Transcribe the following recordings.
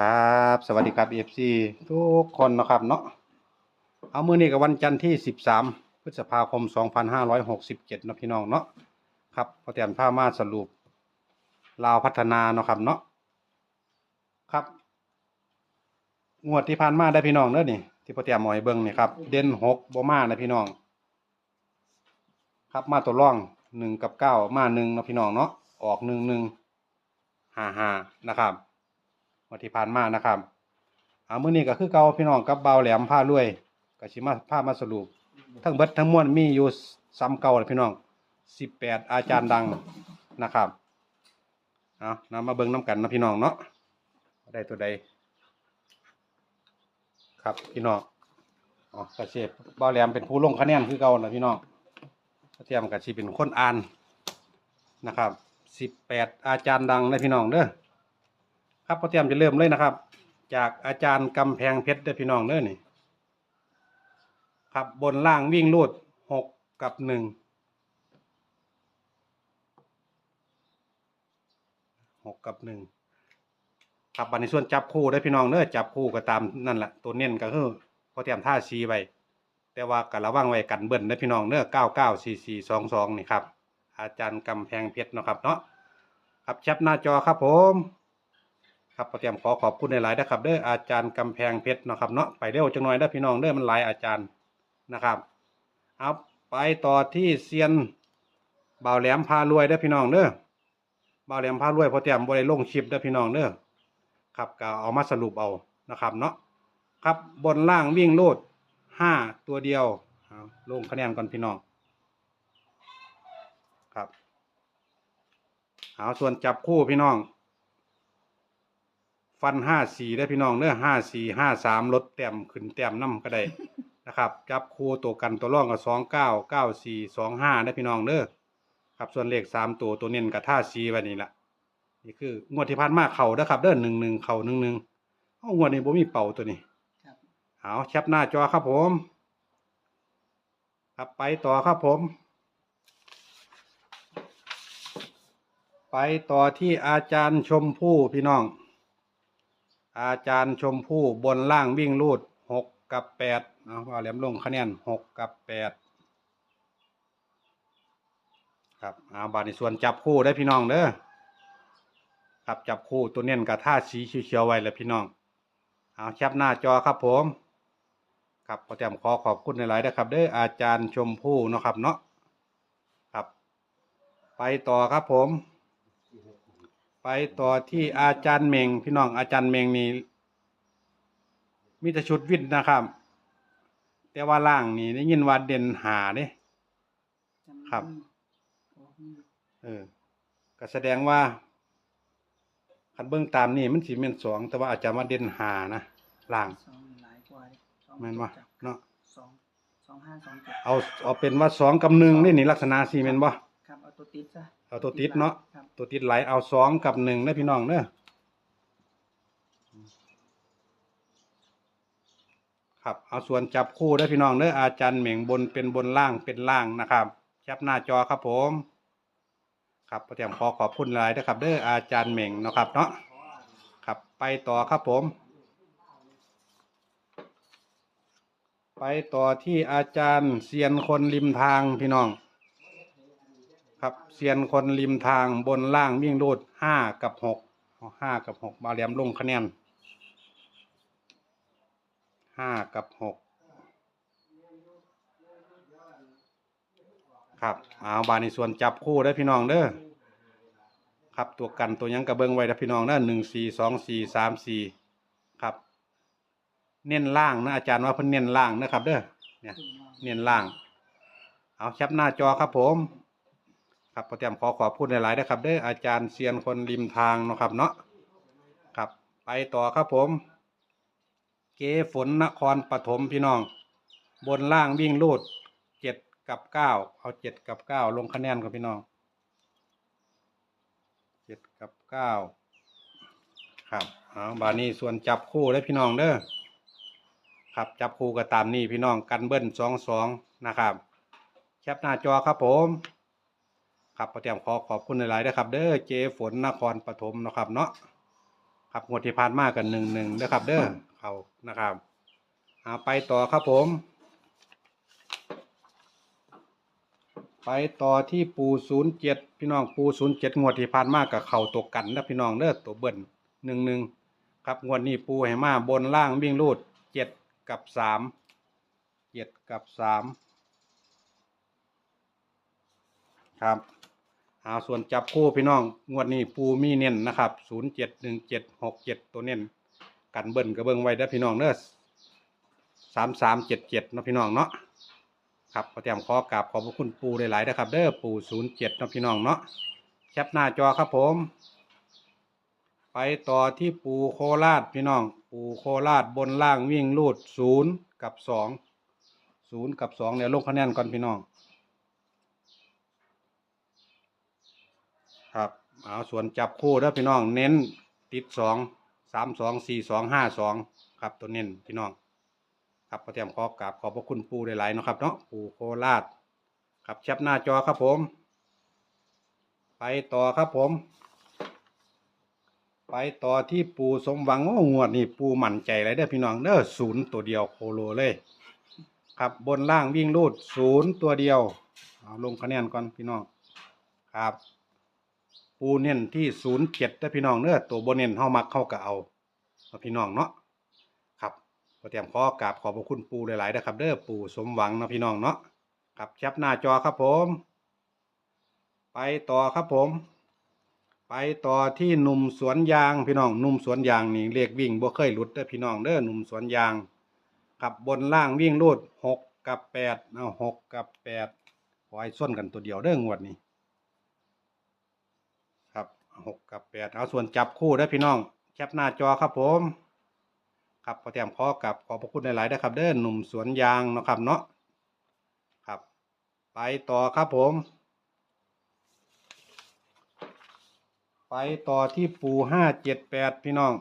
ครับ สวัสดีครับ FC ทุกคนนะครับเนาะเอามือนี้กับวันจันทร์ที่ 13 พฤษภาคม 2567นาะพี่น้องเนาะครับพอเตรียมผ้ามาสรุปลาวพัฒนาเนาะครับเนาะครับ งวดที่ผ่านมาได้พี่น้องเด้อนี่ที่พอเตรียมหมอยเบิ่งนี่ครับเด่นหกบ่มานะพี่น้อง ครับมาตัวร่องหนึ่งกับเก้ามาหนึ่งนะพี่น้องเนาะออกหนึ่งหนึ่งห้าห้านะครับ วันที่ผ่านมานะครับเอามื้อนี้ก็คือเก่าพี่น้องกับเบาแหลมผ้ารวยก็สิมาพามาสรุป ทั้งเบิดทั้งมวลมีอยู่ซ้ำเก่าเลยพี่น้อง18อาจารย์ดังนะครับเอานำมาเบิ่งน้ำกันนะพี่น้องเนาะได้ตัวใดครับพี่น้องอ๋อกระเชฟเบาแหลมเป็นผู้ลงคะแนนคือเก่านะพี่น้องเทียมกับชีเป็นคนอ่านนะครับ18อาจารย์ดังนะพี่น้องเด้อ ครับพอเตรียมจะเริ่มเลยนะครับ จากอาจารย์กำแพงเพชรเด้อพี่น้องเด้อนี่ครับบนล่างวิ่งรูดหกกับหนึ่งหกกับหนึ่งครับบันในส่วนจับคู่ได้พี่น้องเด้อจับคู่ก็ตามนั่นแหละตัวเน้นก็คือพอเตรียมท่าซีไว้แต่ว่าก็ระวังไว้กันเบิ้ลได้พี่น้องเด้อเก้าเก้าสี่สี่สองสองนี่ครับอาจารย์กำแพงเพชรเนาะครับเนาะครับแชปหน้าจอครับผม ครับพอเตรียมขอขอบคุณในหลายนะครับ เด้ออาจารย์กำแพงเพชรเนาะครับเนาะไปเร็วจังหน่อยเด้อพี่น้องเด้อมันหลายอาจารย์นะครับเอาไปต่อที่เซียนบ่าวแหลมพารวยเด้อพี่น้องเด้อบ่าวแหลมพารวยพอเตรียมบ่ได้ลงคลิปเด้อพี่น้องเด้อครับก็เอามาสรุปเอานะครับเนาะครับบนล่างวิ่งโลดห้าตัวเดียวลงคะแนนก่อนพี่น้องครับเอาส่วนจับคู่พี่น้อง ฟันห้าสี่ได้อพี่น้องเนื้อห้าสี่ห้าสามลดแต้มขึ้นแต้มน้ำก็ได้นะครับ จับคู่ตัวกันตัวร่องกับสองเก้าเก้าสี่สองห้าได้อพี่น้องเด้อครับส่วนเลขสามตัวตัวเน้นกับท่าซีไว้นี่แหละนี่คืองวดที่ผ่านมาเข่าเด้อครับเด้อหนึ่งหนึ่งเข่าหนึ่งหนึ่งเอางวดนี้บ่มีเป่าตัวนี้ครับเอาแคปหน้าจอครับผม ครับไปต่อครับผม ไปต่อที่อาจารย์ชมพู่พี่น้อง อาจารย์ชมพู่บนล่างวิ่งรูดหกกับแปดเอาว่าแหลมลงคะแนนหกกับแปดครับเอาบาทในส่วนจับคู่ได้พี่น้องเด้อครับจับคู่ตัวเน้นกับท่าสีเขียวๆไว้แล้วพี่น้องเอาแคปหน้าจอครับผมครับขอแต้มขอขอบคุณในหลายนะครับ เด้ออาจารย์ชมพู่เนาะครับเนาะครับ ไปต่อครับผม ไปต่อที่อาจารย์เมงพี่น้องอาจารย์เมงนี่มีแต่ชุดวิทย์นะครับ แต่ว่าล่างนี่ได้ยินว่าเด่นหาเด้ครับ เออก็แสดงว่าคันเบื้องตามนี่มันสิเป็นสองแต่ว่าอาจารย์ว่าเด่นหานะล่างสองหลายกว่าดิสองแม่นบ่จับเนาะสองสองห้าสองเจ็ดเอาเอาเป็นว่าสองกับหนึ่งนี่นี่ลักษณะสี่แม่นบ่ครับเอา ตัวติดซะเอาตัวติดเนาะครับตัวติดไหลเอาสองกับหนึ่งนะพี่น้องเนอะครับเอาส่วนจับคู่ได้อพี่น้องเนอะอาจารย์เหม่งบนเป็นบนล่างเป็นล่างนะครับแคปหน้าจอครับผม ครับพอเตรียมขอขอบคุณหลายนะครับ เด้ออาจารย์เหม่งเนาะครับเนาะครับไปต่อครับผม ไปต่อที่อาจารย์เซียนคนริมทางพี่น้อง ครับเซียนคนริมทางบนล่างวิ่งรูดห้ากับหกห้ากับหกมาเหลี่ยมลงคะแนนห้ากับหกครับเอาบาในส่วนจับคู่ได้พี่น้องเด้อครับตัวกันตัวยังกระเบิงไว้นะพี่น้องเด้อหนึ่งสี่สองสี่สามสี่ครับ เน้นล่างนะอาจารย์ว่าเพิ่นเน้นล่างนะครับเด้อเนี่ยนมาเน้นล่าง เอาแคปหน้าจอครับผม ครับพอเตรียมขอขอบคุณหลายๆนะครับเด้ออาจารย์เซียนคนริมทางเนาะครับเนาะครับ ไปต่อครับผม เกฝนนครปฐมพี่น้อง บนล่างวิ่งลูดเจ็ดกับเก้าเอาเจ็ดกับเก้าลงคะแนนกับพี่น้องเจ็ดกับเก้าครับเอาบานี้ส่วนจับคู่ได้พี่น้องเด้อครับจับคู่ก็ตามนี่พี่น้องกันเบิ้ลสองสองนะครับ แคปหน้าจอครับผม ครับพอเตรียมขอขอบคุณหลายๆนะครับ เด้อเจฝนนครปฐมเนาะครับเนาะครับงวดที่ผ่านมากันหนึ่งหนึ่งนะครับ เด้อเขานะครับเอาไปต่อครับผม ไปต่อที่ปูศูนย์เจ็ดพี่น้องปูศูนย์เจ็ดงวดที่ผ่านมากับเข่าตกกันนะพี่น้องเด้อตัวเบิ้ลหนึ่งหนึ่งครับงวดนี้ปูให้มาบนล่างวิ่งรูดเจ็ดกับสามเจ็ดกับสามครับ เอาส่วนจับคู่พี่น้อง งวดนี้ปูมีเน้นนะครับศูนย์เจ็ดหนึ่งเจ็ดหกเจ็ดตัวเน้นกันเบิ้ลกระเบิ้งไว้เด้พี่น้องเด้อสามสามเจ็ดเจ็ดนะพี่น้องเนาะครับขอเตรียมขอกราบขอบพระคุณปูหลายๆนะครับ เด้อปูศูนย์เจ็ดนะพี่น้องเนาะแคปหน้าจอครับผม ไปต่อที่ปูโคราชพี่น้อง ปูโคราชบนล่างวิ่งลูดศูนย์กับสองศูนย์กับสองเดี๋ยลงคะแนนก่อนพี่น้อง ครับเอาส่วนจับคู่เด้อพี่น้องเน้นติดสองสามสองสี่สองห้าสองครับตัวเน้นพี่น้อง ครับขอเตรียมขอกราบขอบพระคุณปูหลายๆเนาะครับเนาะปูโคราชครับแชปหน้าจอครับผม ไปต่อครับผม ไปต่อที่ปูสมหวังโอ้งวดนี่ปูหมั่นใจเลยเด้อพี่น้องเด้อศูนย์ตัวเดียวโคโลเลย ครับบนล่างวิ่งรูดศูนย์ตัวเดียวเอาลงคะแนนก่อนพี่น้องครับ ปูเน้นที่ศูนย์เจ็ดเด้อพี่น้องเด้อตัวบนเน้นเฮามักเข้าก็เอาเอาพี่น้องเนาะครับขอเตรียมข้อกราบขอบพระคุณปูหลายๆนะครับเด้อปูสมหวังนะพี่น้องเนาะครับแชปหน้าจอครับผม ไปต่อครับผม ไปต่อที่หนุ่มสวนยางพี่น้องหนุ่มสวนยางนี่เรียกวิ่งบ่เคยหลุดเด้อพี่น้องเด้อหนุ่มสวนยางขับบนล่างวิ่งรูดหกกับแปดเอาหกกับแปดขอให้ส้นกันตัวเดียวเด้องวดนี้ หกกับแปดเอาส่วนจับคู่เด้พี่น้องแคปหน้าจอครับผม ครับพอเตรียมขอกับขอบพระคุณหลายๆนะครับ เด้อหนุ่มสวนยางเนาะครับเนาะครับ ไปต่อครับผม ไปต่อที่ปูห้าเจ็ดแปดพี่น้อง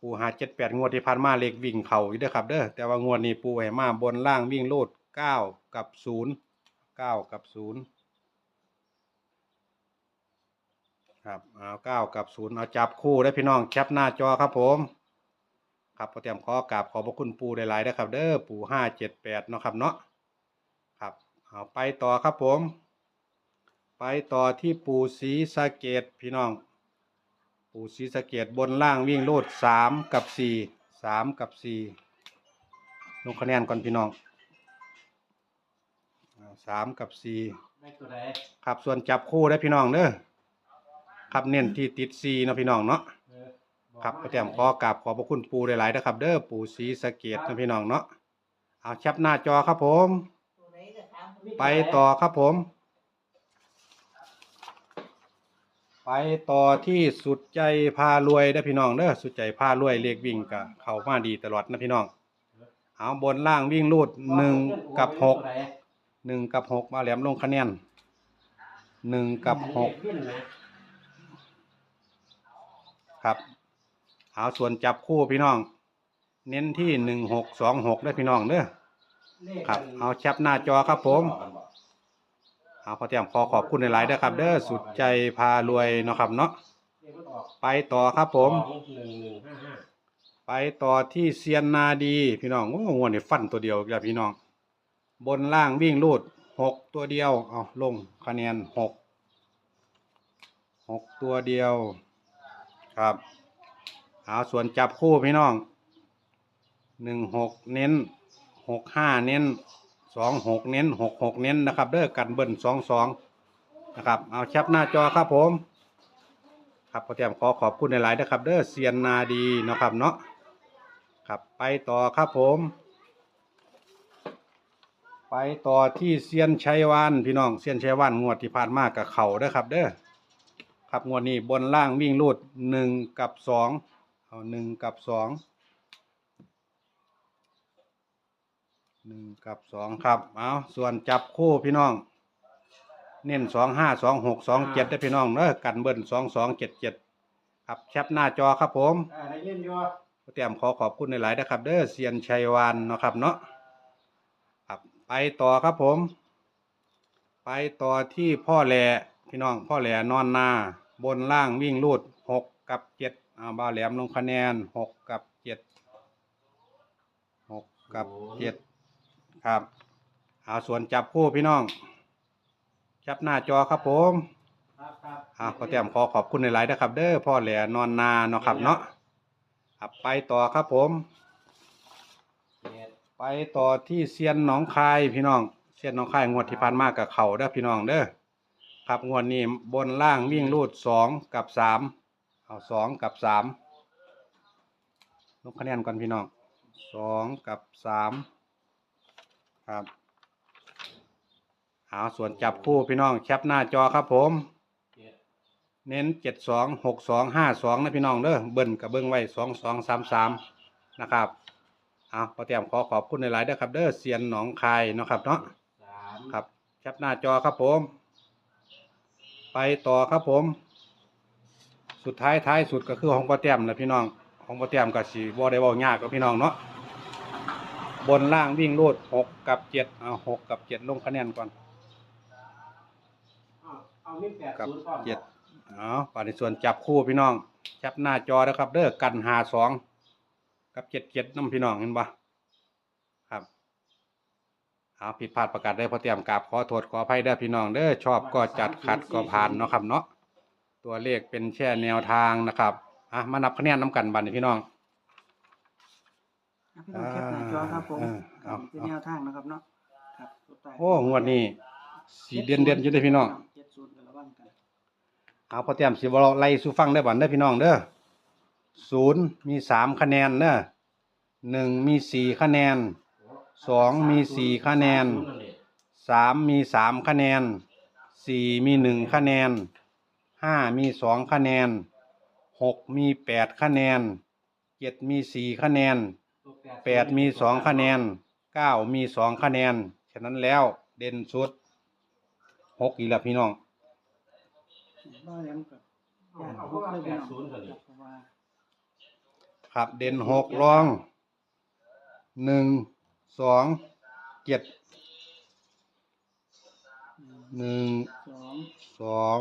ปูห้าเจ็ดแปดงวดที่ผ่านมาเลขวิ่งเข่าอยู่ด้ครับเด้อแต่ว่างวดนี้ปูให้มาบนล่างวิ่งโลดเก้ากับศูนย์เก้ากับศูนย์ ครับเอาเก้ากับศูนย์เอาจับคู่ได้อพี่น้องแคปหน้าจอครับผม ครับพอเตรียมขอกราบขอบพระคุณปูหลายๆนะครับ เด้อปูห้าเจ็ดแปดเนาะครับเนาะครับเอาไปต่อครับผม ไปต่อที่ปูสีสะเกตพี่น้อง ปูสีสะเกตบนล่างวิ่งโลดสามกับสี่สามกับสี่ลงคะแนนก่อนพี่น้องอ่าสามกับสี่ได้ตัวใดครับส่วนจับคู่ได้อพี่น้องเด้อ ครับเน้นที่ติดซีเนาะพี่น้องเนาะเอออกครับมาก็เตรียมขอกราบขอบพระคุณปูหลายๆนะครับเด้อปูสีสะเกตนะพี่น้องเนาะเอาแชับหน้าจอครับผม ไปต่อครับผม ไปต่อที่สุดใจพารวยได้อพี่น้องเด้อสุดใจพารวยเลขวิ่งกะเข้ามาดีตลอดนะพี่น้อง เอาบนล่างวิ่งรูดหนึ่งกับหกตัวใดหนึ่งกับหกมาแหลมลงคะแนนหนึ่งกับหกขึ้นนะ ครับเอาส่วนจับคู่พี่น้อง เน้นที่หนึ่งหกสองหกได้อพี่น้องเด้อครับ เอาแชปหน้าจอครับผม เอาขอเตรียมขอขอบคุณในไลน์ด้วยครับ เด้อสุดใจพารวยเนาะครับเนาะเลขมันออกไปต่อครับผมสองหนึ่งหนึ่งห้าห้าไปต่อที่เซียนนาดีพี่น้องโอ้งวดนี่ฟันตัวเดียวอีกแล้วพี่น้อง บนล่างวิ่งลูดหกตัวเดียว เอาลงคะแนนหกหกตัวเดียว ครับเอาส่วนจับคู่พี่น้องหนึ่งหกเน้นหกห้าเน้นสองหกเน้นหกหกเน้นนะครับเด้อกันเบิ้ลสองสองนะครับเอาแคปหน้าจอครับผม ครับขอเตรียมขอขอบคุณในหลายๆนะครับ เด้อเซียนนาดีนะครับเนาะครับไปต่อครับผม ไปต่อที่เซียนชัยวานพี่น้องเซียนชัยวานงวดที่ผ่านมากับเขาเด้อครับเด้อ ครับงวดนี้บนล่างวิ่งรูดหนึ่งกับสองเอาหนึ่งกับสองหนึ่งกับสองครับเอาส่วนจับคู่พี่น้อง เน้นสองห้าสองหกสองเจ็ดได้พี่น้องเด้อกันเบิ้ลสองสองเจ็ดเจ็ดครับแคปหน้าจอครับผมอ่าได้ยินอยู่เตรียมขอขอบคุณในหลายๆนะครับ เด้อเซียนชัยวานเนาะครับเนาะครับไปต่อครับผม ไปต่อที่พ่อแหล่พี่น้องพ่อแหล่นอนนา บนล่างวิ่งลูดหกกับเจ็ดอ่าบาแหลมลงคะแนนหกกับเจ็ดหกกับเจ็ดครับเอาส่วนจับคู่พี่น้องจับหน้าจอครับผมครับครับอ่าขอแต้มขอขอบคุณในหลายนะครับ เด้อพ่อแหลนอนนาเนาะครับเนาะับไปต่อครับผม ไปต่อที่เซียนหนองคายพี่น้องเซียนหนองคายงวดที่ผ่านมากับเขาเด้อพี่น้องเด้อ ครับงวดนี้บนล่างวิ่งรูดสองกับสามเอาสองกับสามลงคะแนนก่อนพี่น้องสองกับสามครับเอาส่วนจับคู่พี่น้องแคปหน้าจอครับผมเจ็ดเน้นเจ็ดสองหกสองห้าสองนะพี่น้องเด้อเบิ้ลกับเบิ้งไว้สองสองสามสามนะครับเอาพอเตรียมขอขอบคุณในหลายๆเด้อครับเด้อเซียนหนองคายเนาะครับเนาะสามครับแคปหน้าจอครับผม ไปต่อครับผม สุดท้ายท้ายสุดก็คือของพอเตรียมนะพี่น้อง ของพอเตรียมก็สีบ่ได้เว้ายากกับพี่น้องเนาะ บนล่างวิ่งรูดหกกับเจ็ดเอาหกกับเจ็ดลงคะแนนก่อนเอาเอามีแปดกับศูนย์พร้อมเจ็ดเอาป่าในส่วนจับคู่พี่น้อง จับหน้าจอนะครับ เด้อกันหาสอง กับเจ็ดเจ็ดน้ำพี่น้องเห็นปะครับ เอาผิดพลาดประกาศได้พอเตรียมกราบขอโทษขออภัยเด้อพี่น้องเด้อชอบก็จัดขัดก็ผ่านเนาะครับเนาะตัวเลขเป็นแค่แนวทางนะครับอะมานับคะแนนน้ำกันบัดนพี่น้องอะพี่น้องแคปหน้าจอครับผมอ่าครัเอาบเป็นแนวทางนะครับเนาะครับสุดท้ายโอ้งวดนี้สีเด่นเด่นๆอยู่เด้อพี่น้องเจ็ดศูนย์กันระวังกันเอาพอเตรียมสิบเราไล่สู่ฟังได้บ่เด้อพี่น้องเด้อศูนย์มีสามคะแนนเด้อหนึ่งมีสี่คะแนน สองมีสี่คะแนนศูย์นั่นแหละสามมีสามคะแนนสี่มีหนึ่งคะแนนห้ามีสองคะแนนหกมีแปดคะแนนเจ็ดมีสี่คะแนนตัวแปดมีสองคะแนนเก้ามีสองคะแนน ฉะนั้นแล้วเด่นสุดหกอีกแล้วพี่น้องบ้าแล้วกับเอาเอาเพราะว่าแปดศูนย์ก่อนคนี่รับเพราะว่าครับเด่นหกรองหนึ่ง สองเจ็ดหนึ่งหนึ่งสองสอง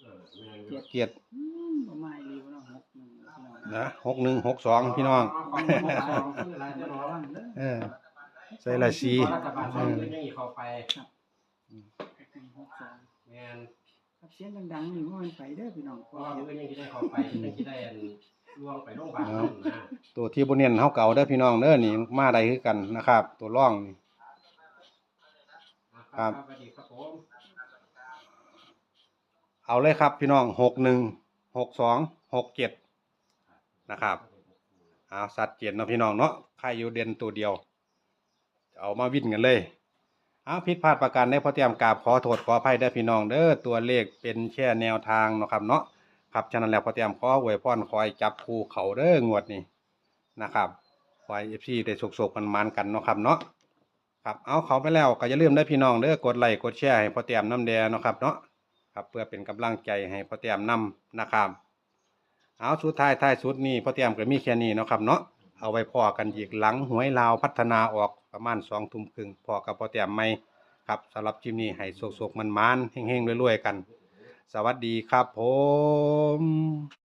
เออแม่นอยู่เจ็ดอืมประมาณรีวเนาะหกหนึ่งพี่น้องนะหกหนึ่งหกสองพี่น้องเาของของของของอะไรจะรอระวังเด้อเออ ใส่ละสี รัฐบาลเขาจะยังอีกเข้าไปหกหนึ่งหกสองแม่นครับเสียงดังๆนี่มันไปเด้อพี่น้องเพราะว่ามันก็ยังจะได้เข้าไปยังจะได้อัน ล่วงไปโรงพยาบาลเอานั่นนะตัวที่บนเนียนเฮาเก่าเด้อพี่น้องเด้อนี่มาได้คือกันนะครับ ตัวร่องนี่ ครับ สวัสดีครับผมเอาเลยครับพี่น้องหกหนึ่งหกสองหกเจ็ดนะครับเอาสัดเจนเนาะพี่น้องเนาะใครอยู่เด่นตัวเดียว เอามาวิ่นกันเลยเอาผิดพลาดประการได้พอเตรียมกราบขอโทษขออภัยได้อพี่น้องเด้อตัวเลขเป็นแค่แนวทางเนาะครับเนาะ ครับฉะนั้นแล้วพอเตรียมขออวยพรคอยจับคูเขาเด้องวดนี้นะครับคอยเอฟซีได้สกๆมันมันกันเนาะครับเนาะครับเอาเขาไปแล้วก็อย่าลืมได้พี่น้องเด้อกดไลค์กดแชร์ให้พอเตรียมน้ำแดงเนาะครับเนาะครับเพื่อเป็นกำลังใจให้พอเตรียมนำนะครับ เอาสุดท้ายท้ายสุดนี้พอเตรียมก็มีแค่นี้เนาะครับเนาะเอาไว้พอกันอีกหลังหวยลาวพัฒนาออกประมาณสองทุ่มครึ่งพอกับพอเตรียมไหมครับสำหรับคลิปนี้ให้โศกๆมันๆเฮงๆรวยๆกัน สวัสดีครับผม